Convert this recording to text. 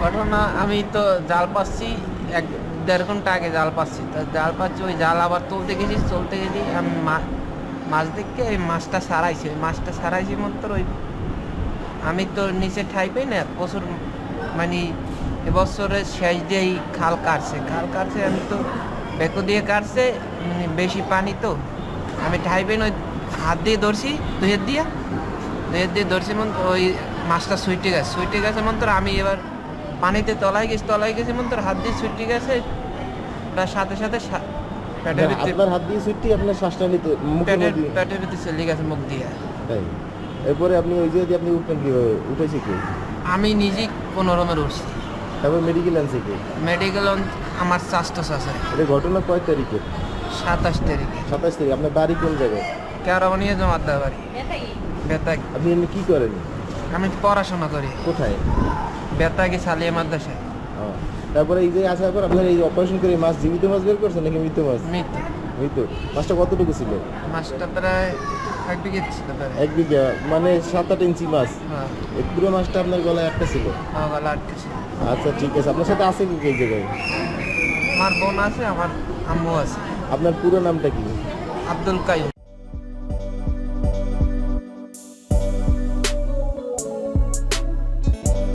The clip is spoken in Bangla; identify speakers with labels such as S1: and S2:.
S1: ঘটনা আমি তো জাল পাচ্ছি, এক দেড় ঘণ্টা আগে জাল পাচ্ছি। তো জাল পাচ্ছি, ওই জাল আবার তুলতে গেছি, চলতে গেছি, আমি মাছ দেখে ওই মাছটা সারাইছি। ওই মাছটা সারাইছি মাত্র ওই, আমি তো নিচে ঠাই পাই না, প্রচুর মানে এবছরের শেষ দিয়েই খাল কাটছে। খাল কাটছে, আমি তো বেকো দিয়ে কাটছে মানে বেশি পানি তো। আমি ঠাই পাই না, ওই হাত দিয়ে ধরছি দুয়ের দিয়ে দুয়ের দিয়ে ধরছি মন ওই মাছটা সুইটে গেছে। সুইটে গেছে মন্তর আমি এবার পানিতে তলায় গেছি তলায় গেছি তোর হাত দিয়ে সুইটে গেছে তার সাথে সাথে পেটের ভিতরে
S2: আপনার হাত দিয়ে সুইটটি আপনার শ্বাসটা নিতে মুখের
S1: পেটের পেটের ভিতরে চলে গেছে মুখ দিয়ে।
S2: তাই। এরপরে আপনি ওই যে আপনি উঠলেন কীভাবে উঠেছে কি?
S1: আমি নিজেই কোনো রকমের উঠছি।
S2: তারপর মেডিকেল আনছে কি?
S1: মেডিকেল আমার স্বাস্থ্য আছে।
S2: এটা ঘটনা কয় তারিখে?
S1: সাতাশ তারিখে।
S2: সাতাশ তারিখ আপনার বাড়ি কোন জায়গায়?
S1: জমা দেওয়া বাড়ি। বেতাগ
S2: আপনি এমনি কি করেন?
S1: আমি পড়াশোনা করি।
S2: কোথায়?
S1: বেতাগি সালিয়া মাদ্রাসায়
S2: তারপরে এই যে আসার পর আপনার এই অপারেশন করে মাছ জীবিত মাছ বের করছেন নাকি মৃত মাছ?
S1: মৃত।
S2: মৃত। মাছটা কতটুকু ছিল?
S1: মাছটা প্রায় এক বিঘে ছিল
S2: এক বিঘা মানে সাত আট ইঞ্চি মাছ।
S1: হ্যাঁ।
S2: এই পুরো মাছটা আপনার গলায় একটা ছিল?
S1: আমার গলা আটকেছে
S2: আচ্ছা ঠিক আছে। আপনার সাথে আছে কি এই জায়গায়?
S1: আমার বোন আছে আমার আম্মু আছে।
S2: আপনার পুরো নামটা কি?
S1: আব্দুল কাইম